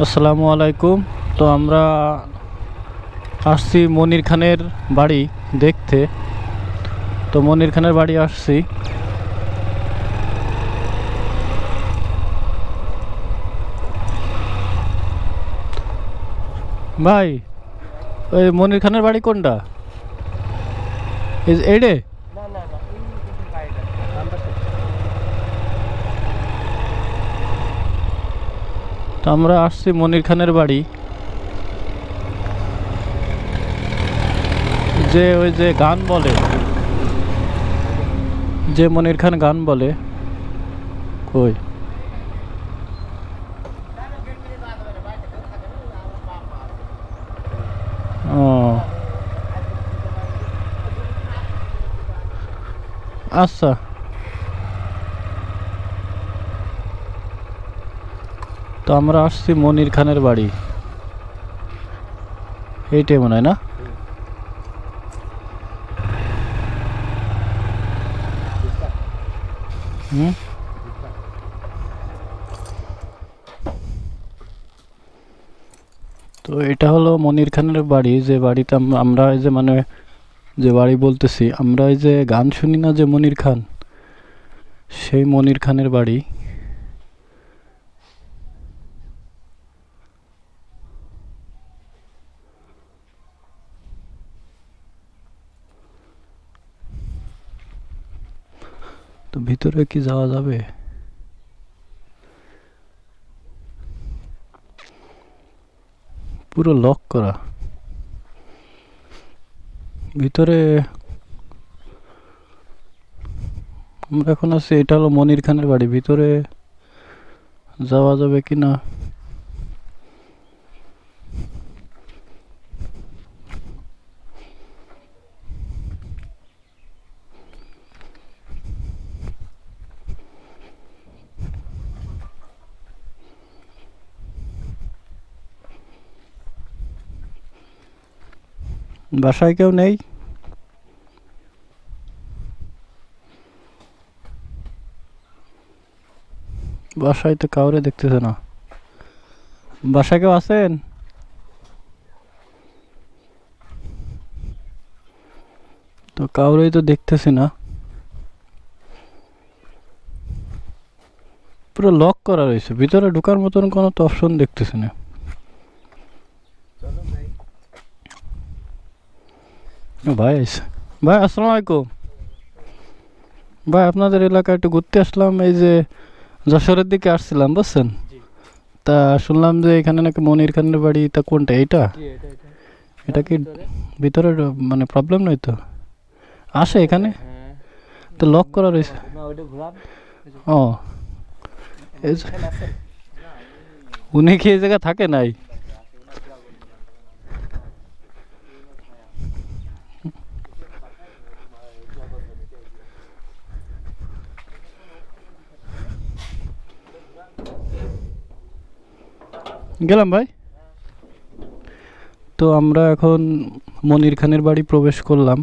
আসসালামু আলাইকুম। তো আমরা আসছি মনির খানের বাড়ি দেখতে। তো মনির খানের বাড়ি আসছি। ভাই ওই মনির খানের বাড়ি কোনটা? এইডে না না না এই কিন্তু গাড়িটা নাম্বার তো আমরা আসছি মনির খানের বাড়ি। যে ওই যে গান বলে, যে মনির খান গান বলে, কই? ও। আচ্ছা। তো আমরা আসছি মনির খানের বাড়ি। এইটাই মনে হয় না? হুম? তো এটা হলো মনির খানের বাড়ি, যে বাড়িতে আমরা এই যে মানে যে বাড়ি বলতেছি, আমরা এই যে গান শুনি না যে মনির খান, সেই মনির খানের বাড়ি। ভিতরে কি যাওয়া যাবে? পুরো লক করা। ভিতরে আমরা এখন আছি, এটা হলো মনির খানের বাড়ি। ভিতরে যাওয়া যাবে কি না বাসায় কেউ নেই? বাসায় তো কাউরে দেখতেছে না। বাসায় কেউ আছেন? তো কাউরেই তো দেখতেছি না। পুরো লক করা রয়েছে। ভিতরে ঢোকার মতন কোনো তো অপশন দেখতেছি না চলো ভাই ও ভাই ভাই আসসালামু আলাইকুম। ভাই আপনাদের এলাকায় একটু ঘুরতে আসলাম এই যে যশোরের দিকে আসছিলাম বুঝছেন? তা শুনলাম যে এখানে নাকি মনির খানের বাড়ি তা কোনটা এইটা? এটা কি ভিতরে? মানে প্রবলেম নয় তো? আসে এখানে? হ্যাঁ তো লক করা রয়েছে। ও। উনি কি এই জায়গা থাকে নাই? গেলাম ভাই। তো আমরা এখন মনির খানের বাড়ি প্রবেশ করলাম।